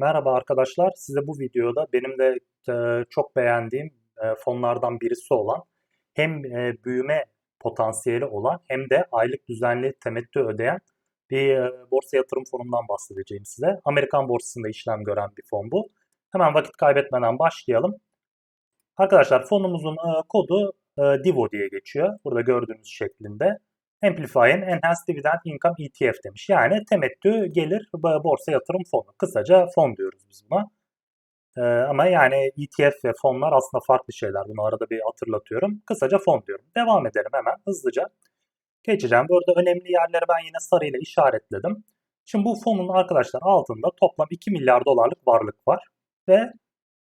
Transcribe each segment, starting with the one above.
Merhaba arkadaşlar. Size bu videoda benim de e, çok beğendiğim e, fonlardan birisi olan hem e, büyüme potansiyeli olan hem de aylık düzenli temettü ödeyen bir borsa yatırım fonundan bahsedeceğim size. Amerikan borsasında işlem gören bir fon bu. Hemen vakit kaybetmeden başlayalım. Arkadaşlar fonumuzun kodu DIVO diye geçiyor. Burada gördüğünüz şeklinde. Amplifying Enhanced Dividend Income ETF demiş. Yani temettü gelir borsa yatırım fonu. Kısaca fon diyoruz biz buna. Ee, ama yani ETF ve fonlar aslında farklı şeyler. Bunu arada bir hatırlatıyorum. Kısaca fon diyorum. Devam edelim hemen hızlıca. Geçeceğim. Burada önemli yerleri ben yine sarıyla işaretledim. Şimdi bu fonun arkadaşlar altında toplam 2 milyar dolarlık varlık var. Ve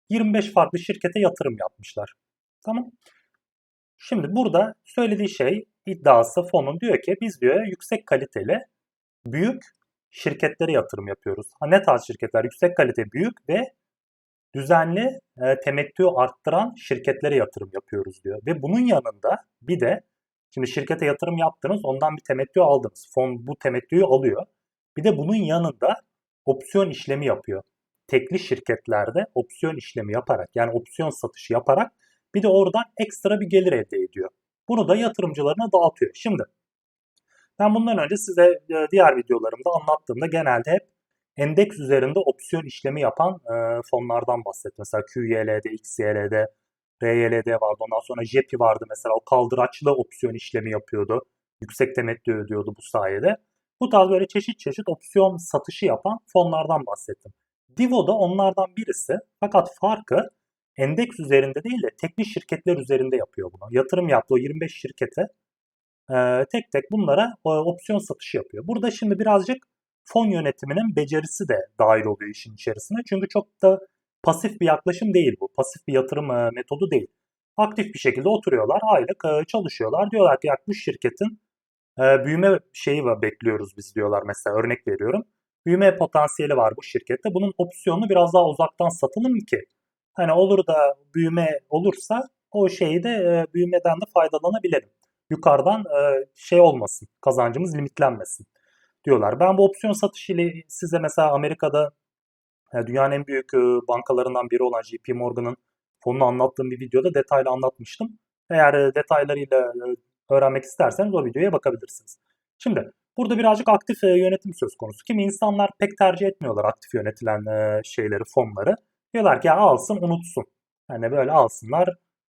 25 farklı şirkete yatırım yapmışlar. Tamam. Şimdi burada söylediği şey iddiası fonun diyor ki biz diyor yüksek kaliteli büyük şirketlere yatırım yapıyoruz. Ha, ne tarz şirketler? Yüksek kalite büyük ve düzenli e, temettü arttıran şirketlere yatırım yapıyoruz diyor. Ve bunun yanında bir de şimdi şirkete yatırım yaptınız ondan bir temettü aldınız. Fon bu temettüyü alıyor. Bir de bunun yanında opsiyon işlemi yapıyor. Tekli şirketlerde opsiyon işlemi yaparak yani opsiyon satışı yaparak bir de oradan ekstra bir gelir elde ediyor. Bunu da yatırımcılarına dağıtıyor. Şimdi ben bundan önce size e, diğer videolarımda anlattığımda genelde hep endeks üzerinde opsiyon işlemi yapan e, fonlardan bahsettim. Mesela QYLD, XYLD, RYLD vardı. Ondan sonra JEPI vardı mesela. O kaldıraçlı opsiyon işlemi yapıyordu. Yüksek temettü ödüyordu bu sayede. Bu tarz böyle çeşit çeşit opsiyon satışı yapan fonlardan bahsettim. Divo da onlardan birisi. Fakat farkı endeks üzerinde değil de teknik şirketler üzerinde yapıyor bunu. Yatırım yaptığı 25 şirkete e, tek tek bunlara e, opsiyon satışı yapıyor. Burada şimdi birazcık fon yönetiminin becerisi de dahil oluyor işin içerisine. Çünkü çok da pasif bir yaklaşım değil bu. Pasif bir yatırım e, metodu değil. Aktif bir şekilde oturuyorlar, aylık e, çalışıyorlar. Diyorlar ki ya bu şirketin e, büyüme şeyi var, bekliyoruz biz diyorlar mesela örnek veriyorum. Büyüme potansiyeli var bu şirkette. Bunun opsiyonunu biraz daha uzaktan satalım ki Hani olur da büyüme olursa o şeyi de e, büyümeden de faydalanabilirim. Yukarıdan e, şey olmasın, kazancımız limitlenmesin diyorlar. Ben bu opsiyon satışı ile size mesela Amerika'da e, dünyanın en büyük e, bankalarından biri olan JP Morgan'ın fonunu anlattığım bir videoda detaylı anlatmıştım. Eğer e, detaylarıyla e, öğrenmek isterseniz o videoya bakabilirsiniz. Şimdi burada birazcık aktif e, yönetim söz konusu. Kimi insanlar pek tercih etmiyorlar aktif yönetilen e, şeyleri, fonları. Diyorlar ki ya alsın unutsun. Hani böyle alsınlar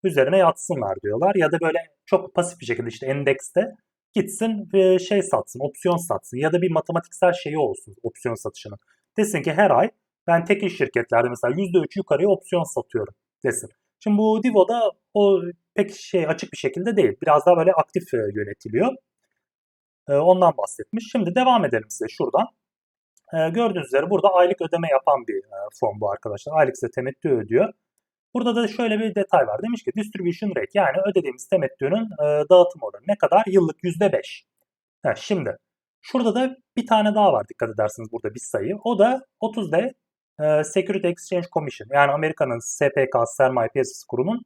üzerine yatsınlar diyorlar. Ya da böyle çok pasif bir şekilde işte endekste gitsin şey satsın, opsiyon satsın ya da bir matematiksel şeyi olsun opsiyon satışının. Desin ki her ay ben tek iş şirketlerde mesela %3 yukarıya opsiyon satıyorum desin. Şimdi bu Divo'da o pek şey açık bir şekilde değil. Biraz daha böyle aktif yönetiliyor. Ondan bahsetmiş. Şimdi devam edelim size şuradan. E, gördüğünüz üzere burada aylık ödeme yapan bir e, fon bu arkadaşlar. Aylık size temettü ödüyor. Burada da şöyle bir detay var. Demiş ki distribution rate yani ödediğimiz temettünün e, dağıtım oranı ne kadar? Yıllık %5. Ha, şimdi şurada da bir tane daha var dikkat edersiniz burada bir sayı. O da 30D e, Security Exchange Commission yani Amerika'nın SPK Sermaye Piyasası Kurulu'nun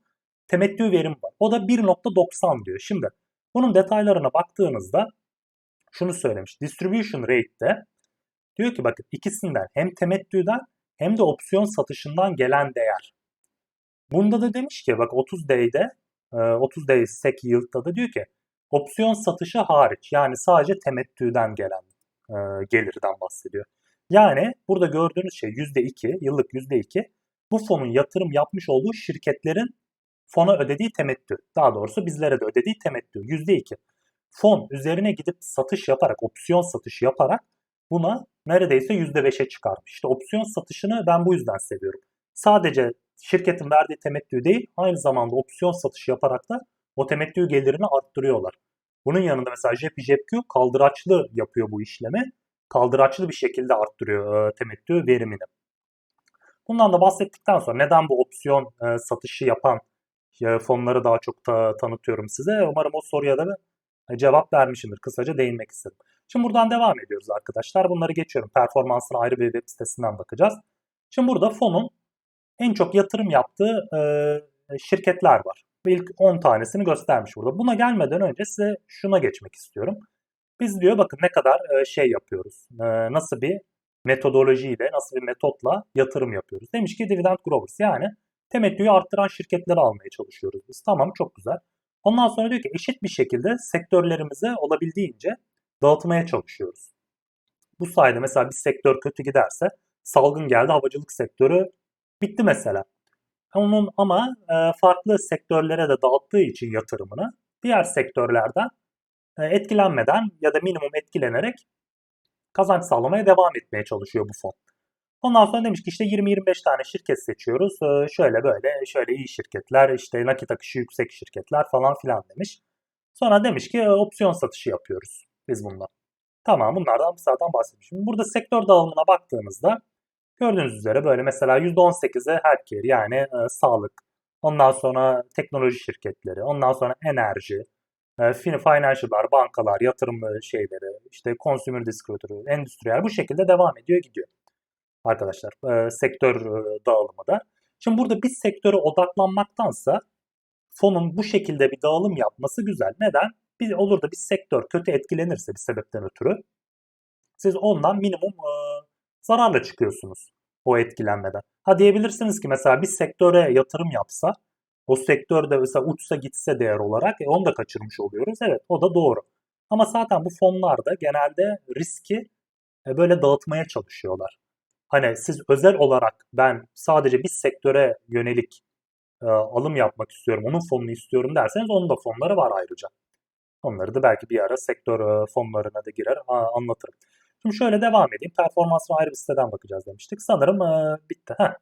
temettü verim var. O da 1.90 diyor. Şimdi bunun detaylarına baktığınızda şunu söylemiş. Distribution rate'de Diyor ki bakın ikisinden hem temettüden hem de opsiyon satışından gelen değer. Bunda da demiş ki bak 30D'de 30D SEC Yield'da da diyor ki opsiyon satışı hariç yani sadece temettüden gelen e, gelirden bahsediyor. Yani burada gördüğünüz şey %2 yıllık %2 bu fonun yatırım yapmış olduğu şirketlerin fona ödediği temettü. Daha doğrusu bizlere de ödediği temettü %2. Fon üzerine gidip satış yaparak, opsiyon satışı yaparak buna neredeyse %5'e çıkarmış. İşte opsiyon satışını ben bu yüzden seviyorum. Sadece şirketin verdiği temettü değil, aynı zamanda opsiyon satışı yaparak da o temettü gelirini arttırıyorlar. Bunun yanında mesela JEP, JEPQ kaldıraçlı yapıyor bu işlemi. Kaldıraçlı bir şekilde arttırıyor e, temettü verimini. Bundan da bahsettikten sonra neden bu opsiyon e, satışı yapan e, fonları daha çok ta, tanıtıyorum size. Umarım o soruya da e, cevap vermişimdir. Kısaca değinmek istedim. Şimdi buradan devam ediyoruz arkadaşlar. Bunları geçiyorum. Performansına ayrı bir web sitesinden bakacağız. Şimdi burada fonun en çok yatırım yaptığı e, şirketler var. İlk 10 tanesini göstermiş burada. Buna gelmeden önce size şuna geçmek istiyorum. Biz diyor bakın ne kadar e, şey yapıyoruz. E, nasıl bir metodolojiyle, nasıl bir metotla yatırım yapıyoruz. Demiş ki dividend growers yani temettüyü arttıran şirketleri almaya çalışıyoruz biz. Tamam çok güzel. Ondan sonra diyor ki eşit bir şekilde sektörlerimize olabildiğince dağıtmaya çalışıyoruz. Bu sayede mesela bir sektör kötü giderse salgın geldi havacılık sektörü bitti mesela. Onun ama e, farklı sektörlere de dağıttığı için yatırımını diğer sektörlerden e, etkilenmeden ya da minimum etkilenerek kazanç sağlamaya devam etmeye çalışıyor bu fon. Ondan sonra demiş ki işte 20-25 tane şirket seçiyoruz. E, şöyle böyle şöyle iyi şirketler işte nakit akışı yüksek şirketler falan filan demiş. Sonra demiş ki opsiyon satışı yapıyoruz biz bundan. Tamam bunlardan zaten bahsetmişim. Burada sektör dağılımına baktığımızda gördüğünüz üzere böyle mesela %18'e healthcare yani e, sağlık. Ondan sonra teknoloji şirketleri. Ondan sonra enerji. E, financial'lar, bankalar, yatırım şeyleri, işte consumer distributörü, endüstriyel bu şekilde devam ediyor gidiyor. Arkadaşlar e, sektör e, dağılımı da. Şimdi burada bir sektöre odaklanmaktansa fonun bu şekilde bir dağılım yapması güzel. Neden? Bir, olur da bir sektör kötü etkilenirse bir sebepten ötürü siz ondan minimum e, zararla çıkıyorsunuz o etkilenmeden. Ha diyebilirsiniz ki mesela bir sektöre yatırım yapsa o sektörde mesela uçsa gitse değer olarak e, onu da kaçırmış oluyoruz. Evet o da doğru. Ama zaten bu fonlarda genelde riski e, böyle dağıtmaya çalışıyorlar. Hani siz özel olarak ben sadece bir sektöre yönelik e, alım yapmak istiyorum, onun fonunu istiyorum derseniz onun da fonları var ayrıca. Onları da belki bir ara sektör e, fonlarına da girer anlatırım. Şimdi şöyle devam edeyim. Performansına ayrı bir siteden bakacağız demiştik. Sanırım e, bitti. Heh.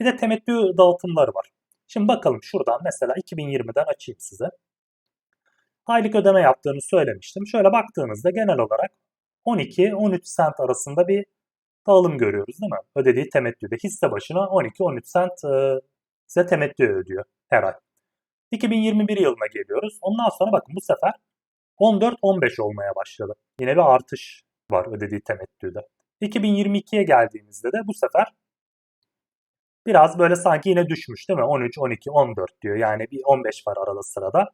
Bir de temettü dağıtımları var. Şimdi bakalım şuradan mesela 2020'den açayım size. Aylık ödeme yaptığını söylemiştim. Şöyle baktığınızda genel olarak 12-13 sent arasında bir dağılım görüyoruz değil mi? Ödediği temettüde hisse başına 12-13 sent e, size temettü ödüyor her ay. 2021 yılına geliyoruz. Ondan sonra bakın bu sefer 14-15 olmaya başladı. Yine bir artış var ödediği temettüde. 2022'ye geldiğimizde de bu sefer biraz böyle sanki yine düşmüş değil mi? 13, 12, 14 diyor. Yani bir 15 var arada sırada.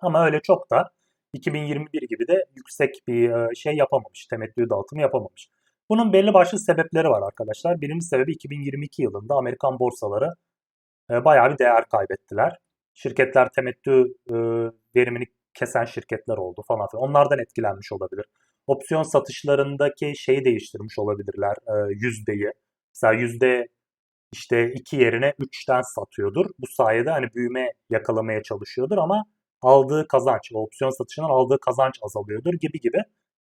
Ama öyle çok da 2021 gibi de yüksek bir e, şey yapamamış. Temettü dağıtımı yapamamış. Bunun belli başlı sebepleri var arkadaşlar. Birinci sebebi 2022 yılında Amerikan borsaları e, bayağı bir değer kaybettiler. Şirketler temettü e, verimini kesen şirketler oldu falan filan. Onlardan etkilenmiş olabilir. Opsiyon satışlarındaki şeyi değiştirmiş olabilirler e, yüzdeyi. Mesela yüzde işte iki yerine üçten satıyordur. Bu sayede hani büyüme yakalamaya çalışıyordur ama aldığı kazanç, opsiyon satışından aldığı kazanç azalıyordur gibi gibi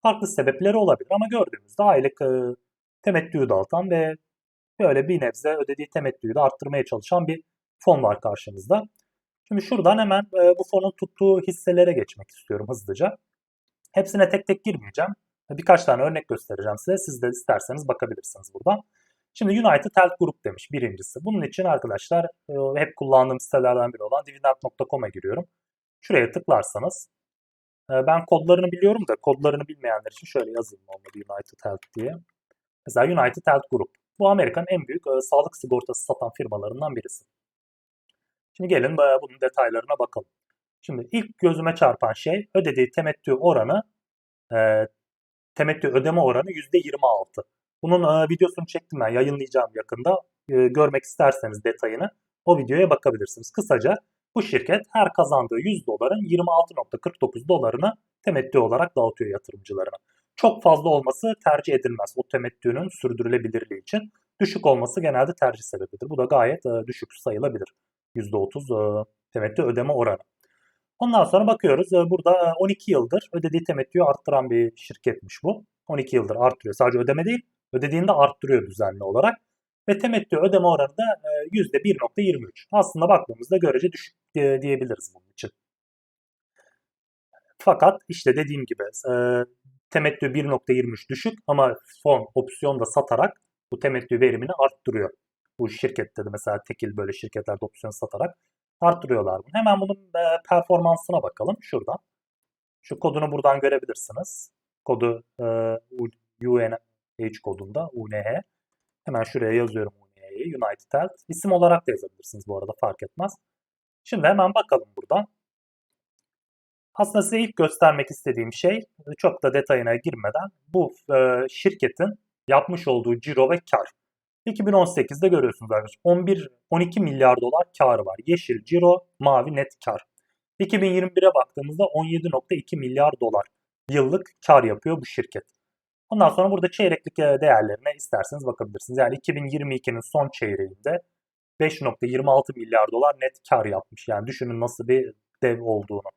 farklı sebepleri olabilir. Ama gördüğümüzde aylık e, temettüyü dağıtan ve böyle bir nebze ödediği temettüyü de arttırmaya çalışan bir fon var karşımızda. Şimdi şuradan hemen e, bu fonun tuttuğu hisselere geçmek istiyorum hızlıca. Hepsine tek tek girmeyeceğim. Birkaç tane örnek göstereceğim size. Siz de isterseniz bakabilirsiniz buradan. Şimdi United Health Group demiş birincisi. Bunun için arkadaşlar e, hep kullandığım sitelerden biri olan dividend.com'a giriyorum. Şuraya tıklarsanız e, ben kodlarını biliyorum da kodlarını bilmeyenler için şöyle yazayım olmadı United Health diye. Mesela United Health Group. Bu Amerika'nın en büyük e, sağlık sigortası satan firmalarından birisi. Şimdi gelin bunun detaylarına bakalım. Şimdi ilk gözüme çarpan şey ödediği temettü oranı e, temettü ödeme oranı %26. Bunun e, videosunu çektim ben yayınlayacağım yakında. E, görmek isterseniz detayını o videoya bakabilirsiniz. Kısaca bu şirket her kazandığı 100 doların 26.49 dolarını temettü olarak dağıtıyor yatırımcılarına. Çok fazla olması tercih edilmez o temettünün sürdürülebilirliği için. Düşük olması genelde tercih sebebidir. Bu da gayet e, düşük sayılabilir. %30 e, temettü ödeme oranı. Ondan sonra bakıyoruz e, burada 12 e, yıldır ödediği temettüyü arttıran bir şirketmiş bu. 12 yıldır arttırıyor. Sadece ödeme değil, ödediğinde arttırıyor düzenli olarak. Ve temettü ödeme oranı da %1.23. Aslında baktığımızda görece düşük diyebiliriz bunun için. Fakat işte dediğim gibi temettü 1.23 düşük ama fon opsiyon da satarak bu temettü verimini arttırıyor. Bu şirkette de mesela tekil böyle şirketlerde opsiyon satarak arttırıyorlar bunu. Hemen bunun e, performansına bakalım şuradan. Şu kodunu buradan görebilirsiniz. Kodu e, UNH kodunda UNH. Hemen şuraya yazıyorum UNH'yi United Health. İsim olarak da yazabilirsiniz bu arada fark etmez. Şimdi hemen bakalım buradan. Aslında size ilk göstermek istediğim şey çok da detayına girmeden bu e, şirketin yapmış olduğu ciro ve kar. 2018'de görüyorsunuz arkadaşlar 11 12 milyar dolar karı var. Yeşil ciro, mavi net kar. 2021'e baktığımızda 17.2 milyar dolar yıllık kar yapıyor bu şirket. Ondan sonra burada çeyreklik e, değerlerine isterseniz bakabilirsiniz. Yani 2022'nin son çeyreğinde 5.26 milyar dolar net kar yapmış. Yani düşünün nasıl bir dev olduğunu.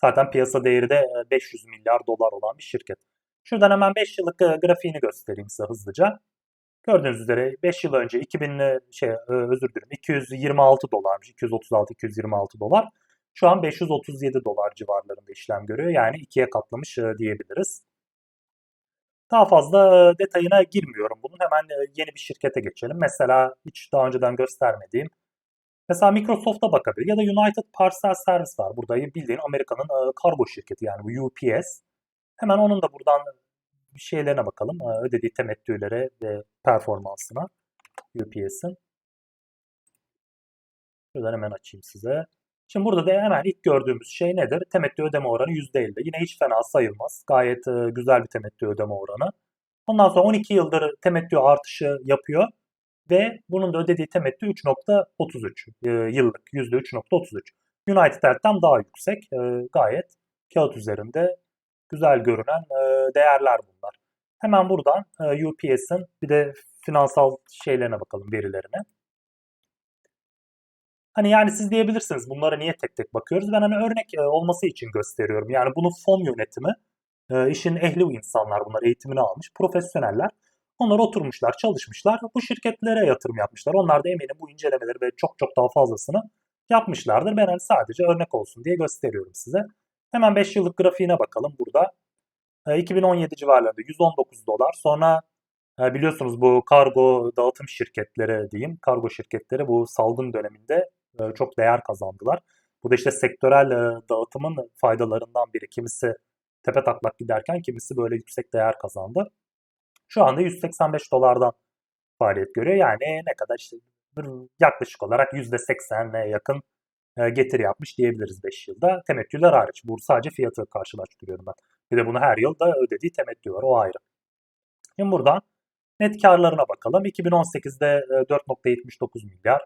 Zaten piyasa değeri de 500 milyar dolar olan bir şirket. Şuradan hemen 5 yıllık e, grafiğini göstereyim size hızlıca. Gördüğünüz üzere 5 yıl önce 2000 e, şey özür dilerim 226 dolarmış. 236 226 dolar. Şu an 537 dolar civarlarında işlem görüyor. Yani ikiye katlamış diyebiliriz. Daha fazla detayına girmiyorum bunun. Hemen yeni bir şirkete geçelim. Mesela hiç daha önceden göstermediğim. Mesela Microsoft'a bakabilir ya da United Parcel Service var. Burada bildiğin Amerika'nın kargo şirketi yani bu UPS. Hemen onun da buradan şeylerine bakalım. Ödediği temettülere ve performansına UPS'in. Şuradan hemen açayım size. Şimdi burada da hemen ilk gördüğümüz şey nedir? Temettü ödeme oranı %50. Yine hiç fena sayılmaz. Gayet e, güzel bir temettü ödeme oranı. Ondan sonra 12 yıldır temettü artışı yapıyor ve bunun da ödediği temettü 3.33 e, yıllık %3.33. United Health'ten daha yüksek. E, gayet kağıt üzerinde güzel görünen e, değerler bunlar. Hemen buradan e, UPS'in bir de finansal şeylerine bakalım verilerine. Hani yani siz diyebilirsiniz bunlara niye tek tek bakıyoruz? Ben hani örnek e, olması için gösteriyorum. Yani bunu fon yönetimi, işin ehli insanlar bunlar eğitimini almış, profesyoneller. Onlar oturmuşlar, çalışmışlar, bu şirketlere yatırım yapmışlar. Onlar da eminim bu incelemeleri ve çok çok daha fazlasını yapmışlardır. Ben hani sadece örnek olsun diye gösteriyorum size. Hemen 5 yıllık grafiğine bakalım burada. 2017 civarlarında 119 dolar. Sonra biliyorsunuz bu kargo dağıtım şirketleri diyeyim. Kargo şirketleri bu salgın döneminde e, çok değer kazandılar. Bu da işte sektörel e, dağıtımın faydalarından biri. Kimisi tepe taklak giderken kimisi böyle yüksek değer kazandı. Şu anda 185 dolardan faaliyet görüyor. Yani ne kadar işte yaklaşık olarak %80'e yakın e, getiri yapmış diyebiliriz 5 yılda. Temettüler hariç. Bu sadece fiyatı karşılaştırıyorum ben. Bir de bunu her yıl da ödediği temettü var. O ayrı. Şimdi buradan net karlarına bakalım. 2018'de 4.79 milyar.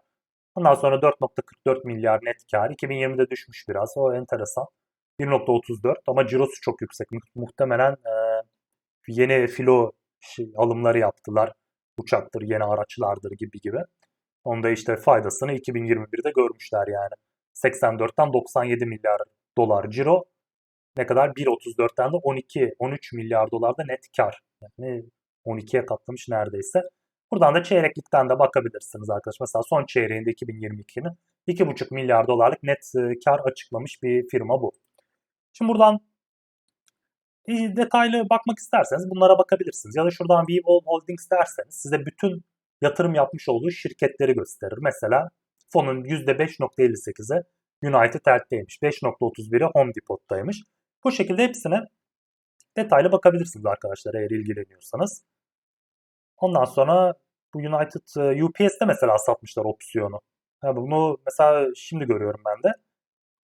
Ondan sonra 4.44 milyar net kar. 2020'de düşmüş biraz. O enteresan. 1.34 ama cirosu çok yüksek. Muhtemelen e, yeni filo alımları yaptılar. Uçaktır, yeni araçlardır gibi gibi. Onda işte faydasını 2021'de görmüşler yani. 84'ten 97 milyar dolar ciro. Ne kadar? 1.34'ten de 12, 13 milyar dolar da net kar. Yani 12'ye katlamış neredeyse. Buradan da çeyreklikten de bakabilirsiniz arkadaşlar. Mesela son çeyreğinde 2022'nin 2,5 milyar dolarlık net e, kar açıklamış bir firma bu. Şimdi buradan detaylı bakmak isterseniz bunlara bakabilirsiniz. Ya da şuradan Vivo Holdings derseniz size bütün yatırım yapmış olduğu şirketleri gösterir. Mesela fonun %5.58'i United Health'teymiş. 5.31'i Home Depot'taymış. Bu şekilde hepsine detaylı bakabilirsiniz arkadaşlar eğer ilgileniyorsanız. Ondan sonra bu United e, UPS'te mesela satmışlar opsiyonu. Yani bunu mesela şimdi görüyorum ben de.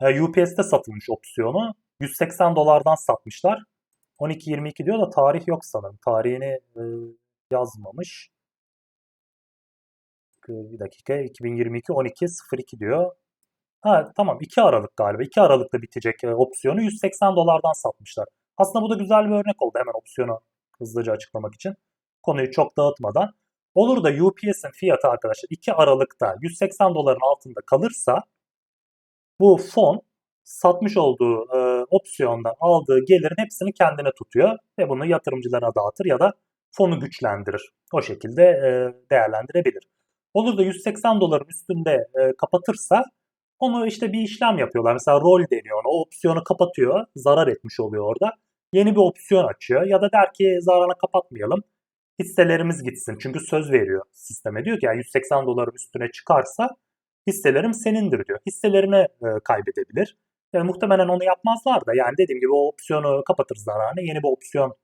E, UPS'te satılmış opsiyonu. 180 dolardan satmışlar. 12.22 diyor da tarih yok sanırım. Tarihini e, yazmamış. Bir dakika 2022 12.02 diyor. Ha tamam 2 Aralık galiba. 2 Aralık'ta bitecek opsiyonu 180 dolardan satmışlar. Aslında bu da güzel bir örnek oldu hemen opsiyonu hızlıca açıklamak için konuyu çok dağıtmadan olur da UPS'in fiyatı arkadaşlar 2 Aralık'ta 180 doların altında kalırsa bu fon satmış olduğu e, opsiyondan aldığı gelirin hepsini kendine tutuyor ve bunu yatırımcılara dağıtır ya da fonu güçlendirir. O şekilde e, değerlendirebilir. Olur da 180 doların üstünde e, kapatırsa onu işte bir işlem yapıyorlar. Mesela rol deniyor. O opsiyonu kapatıyor. Zarar etmiş oluyor orada. Yeni bir opsiyon açıyor. Ya da der ki zararını kapatmayalım hisselerimiz gitsin. Çünkü söz veriyor sisteme. Diyor ki yani 180 doların üstüne çıkarsa hisselerim senindir diyor. Hisselerini e, kaybedebilir. Yani muhtemelen onu yapmazlar da yani dediğim gibi o opsiyonu kapatır zararını yeni bir opsiyon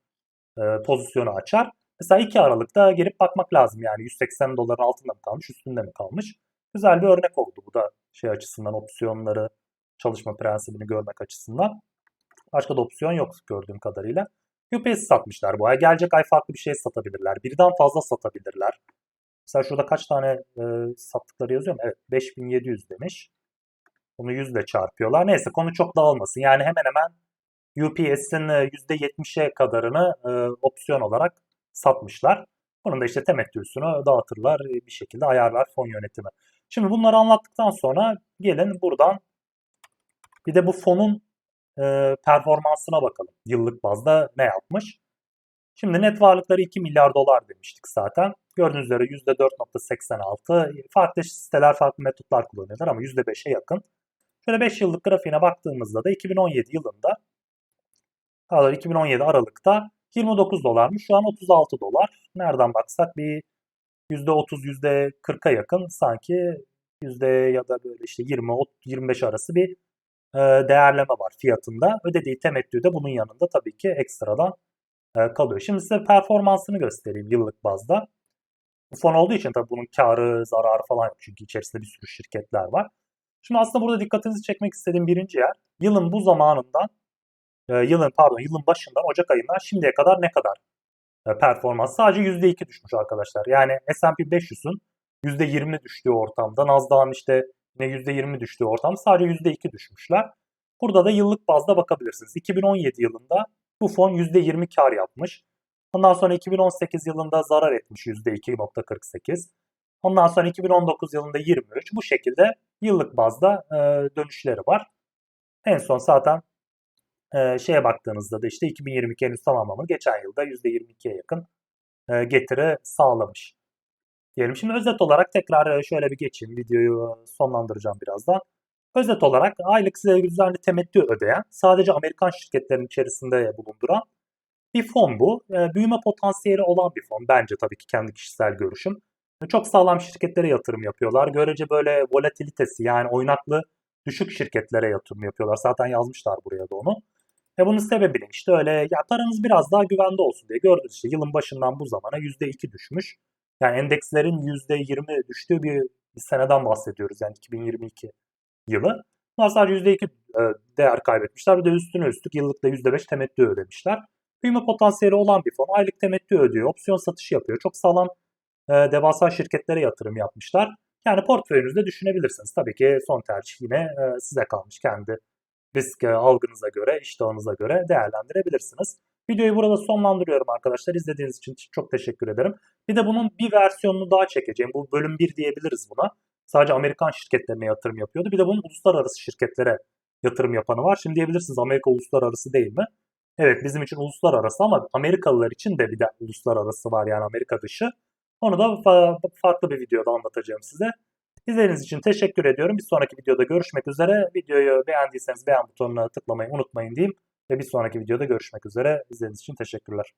e, pozisyonu açar. Mesela 2 Aralık'ta gelip bakmak lazım yani 180 doların altında mı kalmış üstünde mi kalmış. Güzel bir örnek oldu bu da şey açısından opsiyonları çalışma prensibini görmek açısından. Başka da opsiyon yok gördüğüm kadarıyla. UPS satmışlar bu ay. Gelecek ay farklı bir şey satabilirler. Birden fazla satabilirler. Mesela şurada kaç tane e, sattıkları yazıyor mu? Evet 5700 demiş. Bunu 100 ile çarpıyorlar. Neyse konu çok dağılmasın. Yani hemen hemen UPS'in %70'e kadarını e, opsiyon olarak satmışlar. Bunun da işte temettüsünü dağıtırlar e, bir şekilde ayarlar fon yönetimi. Şimdi bunları anlattıktan sonra gelin buradan bir de bu fonun e, performansına bakalım. Yıllık bazda ne yapmış? Şimdi net varlıkları 2 milyar dolar demiştik zaten. Gördüğünüz üzere %4.86. Farklı siteler farklı metotlar kullanıyorlar ama %5'e yakın. Şöyle 5 yıllık grafiğine baktığımızda da 2017 yılında Pardon 2017 Aralık'ta 29 dolarmış. Şu an 36 dolar. Nereden baksak bir %30 %40'a yakın sanki yüzde ya da böyle işte 20 25 arası bir e, değerleme var fiyatında. Ödediği temettü de bunun yanında tabii ki ekstradan e, kalıyor. Şimdi size performansını göstereyim yıllık bazda. Fon olduğu için tabii bunun karı, zararı falan yok. Çünkü içerisinde bir sürü şirketler var. Şimdi aslında burada dikkatinizi çekmek istediğim birinci yer yılın bu zamanından yılın pardon yılın başından Ocak ayından şimdiye kadar ne kadar e, performans sadece %2 düşmüş arkadaşlar. Yani S&P 500'ün %20 düştüğü ortamda Nasdaq'ın işte yine %20 düştüğü ortam sadece %2 düşmüşler. Burada da yıllık bazda bakabilirsiniz. 2017 yılında bu fon %20 kar yapmış. Ondan sonra 2018 yılında zarar etmiş %2.48. Ondan sonra 2019 yılında 23. Bu şekilde yıllık bazda e, dönüşleri var. En son zaten e, şeye baktığınızda da işte 2022 henüz tamamlamadı. Geçen yılda %22'ye yakın e, getiri sağlamış. Diyelim. Şimdi özet olarak tekrar şöyle bir geçeyim. Videoyu sonlandıracağım birazdan. Özet olarak aylık size düzenli temettü ödeyen, sadece Amerikan şirketlerinin içerisinde bulunduran bir fon bu. E, büyüme potansiyeli olan bir fon. Bence tabii ki kendi kişisel görüşüm. Çok sağlam şirketlere yatırım yapıyorlar. Görece böyle volatilitesi yani oynaklı düşük şirketlere yatırım yapıyorlar. Zaten yazmışlar buraya da onu. Ve bunun sebebi ne? İşte öyle ya paranız biraz daha güvende olsun diye gördünüz işte yılın başından bu zamana %2 düşmüş. Yani endekslerin %20 düştüğü bir, bir seneden bahsediyoruz yani 2022 yılı. Sadece %2 e, değer kaybetmişler. Bir de üstüne üstlük yıllıkta %5 temettü ödemişler. Büyüme potansiyeli olan bir fon aylık temettü ödüyor. Opsiyon satışı yapıyor. Çok sağlam e, devasa şirketlere yatırım yapmışlar. Yani portföyünüzde düşünebilirsiniz. Tabii ki son tercih yine e, size kalmış. Kendi risk algınıza göre, iştahınıza göre değerlendirebilirsiniz. Videoyu burada sonlandırıyorum arkadaşlar. İzlediğiniz için çok teşekkür ederim. Bir de bunun bir versiyonunu daha çekeceğim. Bu bölüm 1 diyebiliriz buna. Sadece Amerikan şirketlerine yatırım yapıyordu. Bir de bunun uluslararası şirketlere yatırım yapanı var. Şimdi diyebilirsiniz Amerika uluslararası değil mi? Evet bizim için uluslararası ama Amerikalılar için de bir de uluslararası var yani Amerika dışı. Onu da farklı bir videoda anlatacağım size. İzlediğiniz için teşekkür ediyorum. Bir sonraki videoda görüşmek üzere. Videoyu beğendiyseniz beğen butonuna tıklamayı unutmayın diyeyim. Ve bir sonraki videoda görüşmek üzere. İzlediğiniz için teşekkürler.